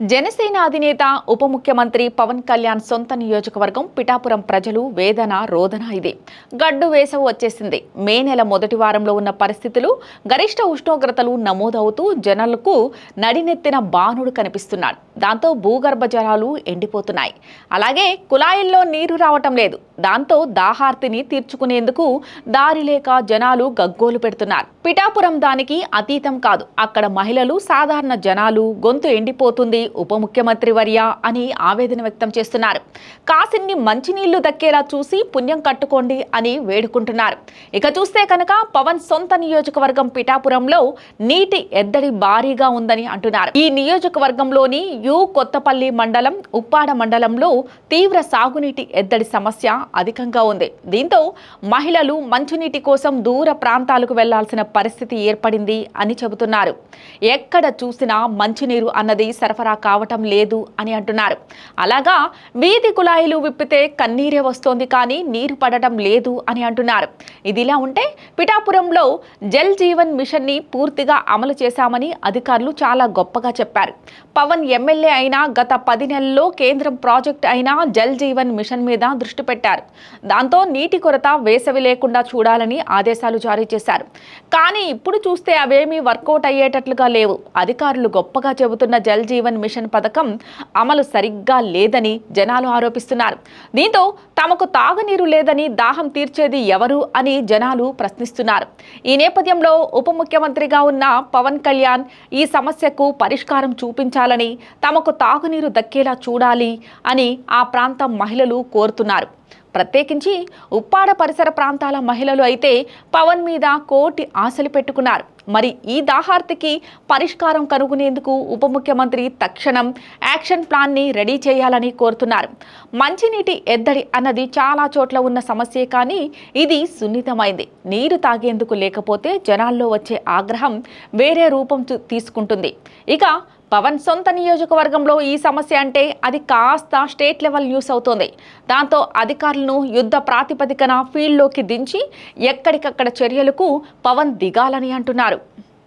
జనసేన అధినేత ఉప ముఖ్యమంత్రి పవన్ కళ్యాణ్ సొంత నియోజకవర్గం పిఠాపురం ప్రజలు వేదన రోదన ఇది. గడ్డు వేసవి వచ్చేసింది. మే నెల మొదటి వారంలో ఉన్న పరిస్థితులు గరిష్ట ఉష్ణోగ్రతలు నమోదవుతూ జనాలకు నడినెత్తిన బాణుడు కనిపిస్తున్నాడు. దాంతో భూగర్భ జలాలు ఎండిపోతున్నాయి. అలాగే కుళాయిల్లో నీరు రావటం లేదు. దాంతో దాహార్తిని తీర్చుకునేందుకు దారి లేక జనాలు గగ్గోలు పెడుతున్నారు. పిఠాపురం దానికి అతీతం కాదు. అక్కడ మహిళలు సాధారణ జనాలు గొంతు ఎండిపోతుంది. ఉప ముఖ్యమంత్రి వర్య అని ఆవేదన వ్యక్తం చేస్తున్నారు. కాసిన్ని మంచినీళ్ళు దక్కేలా చూసి పుణ్యం కట్టుకోండి అని వేడుకుంటున్నారు. ఇక చూస్తే కనుక పవన్ సొంత నియోజకవర్గం పిఠాపురంలో నీటి ఎద్దడి భారీగా ఉందని అంటున్నారు. ఈ నియోజకవర్గంలోని యు కొత్తపల్లి మండలం ఉప్పాడ మండలంలో తీవ్ర సాగునీటి ఎద్దడి సమస్య అధికంగా ఉంది. దీంతో మహిళలు మంచినీటి కోసం దూర ప్రాంతాలకు వెళ్ళాల్సిన పరిస్థితి ఏర్పడింది అని చెబుతున్నారు. ఎక్కడ చూసినా మంచినీరు అన్నది సరఫరా కావటం లేదు అని అంటున్నారు. అలాగా వీధి కుళాయిలు విప్పితే కన్నీరే వస్తోంది కానీ నీరు పడటం లేదు అని అంటున్నారు. ఇదిలా ఉంటే పిఠాపురంలో జల్ జీవన్ మిషన్ని పూర్తిగా అమలు చేశామని అధికారులు చాలా గొప్పగా చెప్పారు. పవన్ ఎమ్మెల్యే అయినా గత పది నెలల్లో కేంద్రం ప్రాజెక్ట్ అయినా జల్ జీవన్ మిషన్ మీద దృష్టి పెట్టారు. దాంతో నీటి కొరత వేసవి లేకుండా చూడాలని ఆదేశాలు జారీ చేశారు. కానీ ఇప్పుడు చూస్తే అవేమీ వర్కౌట్ అయ్యేటట్లుగా లేవు. అధికారులు గొప్పగా చెబుతున్న జల్ జీవన్ మిషన్ పథకం అమలు సరిగ్గా లేదని జనాలు ఆరోపిస్తున్నారు. దీంతో తమకు తాగునీరు లేదని దాహం తీర్చేది ఎవరు అని జనాలు ప్రశ్నిస్తున్నారు. ఈ నేపథ్యంలో ఉప ముఖ్యమంత్రిగా ఉన్న పవన్ కళ్యాణ్ ఈ సమస్యకు పరిష్కారం చూపించాలని తమకు తాగునీరు దక్కేలా చూడాలి అని ఆ ప్రాంతం మహిళలు కోరుతున్నారు. ప్రత్యేకించి ఉప్పాడ పరిసర ప్రాంతాల మహిళలు అయితే పవన్ మీద కోటి ఆశలు పెట్టుకున్నారు. మరి ఈ దాహార్తికి పరిష్కారం కనుగొనేందుకు ఉప ముఖ్యమంత్రి తక్షణం యాక్షన్ ప్లాన్ని రెడీ చేయాలని కోరుతున్నారు. మంచినీటి ఎద్దడి అన్నది చాలా చోట్ల ఉన్న సమస్యే కానీ ఇది సున్నితమైంది. నీరు తాగేందుకు లేకపోతే జనాల్లో వచ్చే ఆగ్రహం వేరే రూపం తీసుకుంటుంది. ఇక పవన్ సొంత నియోజకవర్గంలో ఈ సమస్య అంటే అది కాస్త స్టేట్ లెవెల్ న్యూస్ అవుతోంది. దాంతో అధికారులను యుద్ధ ప్రాతిపదికన ఫీల్డ్లోకి దించి ఎక్కడికక్కడ చర్యలకు పవన్ దిగాలని అంటున్నారు.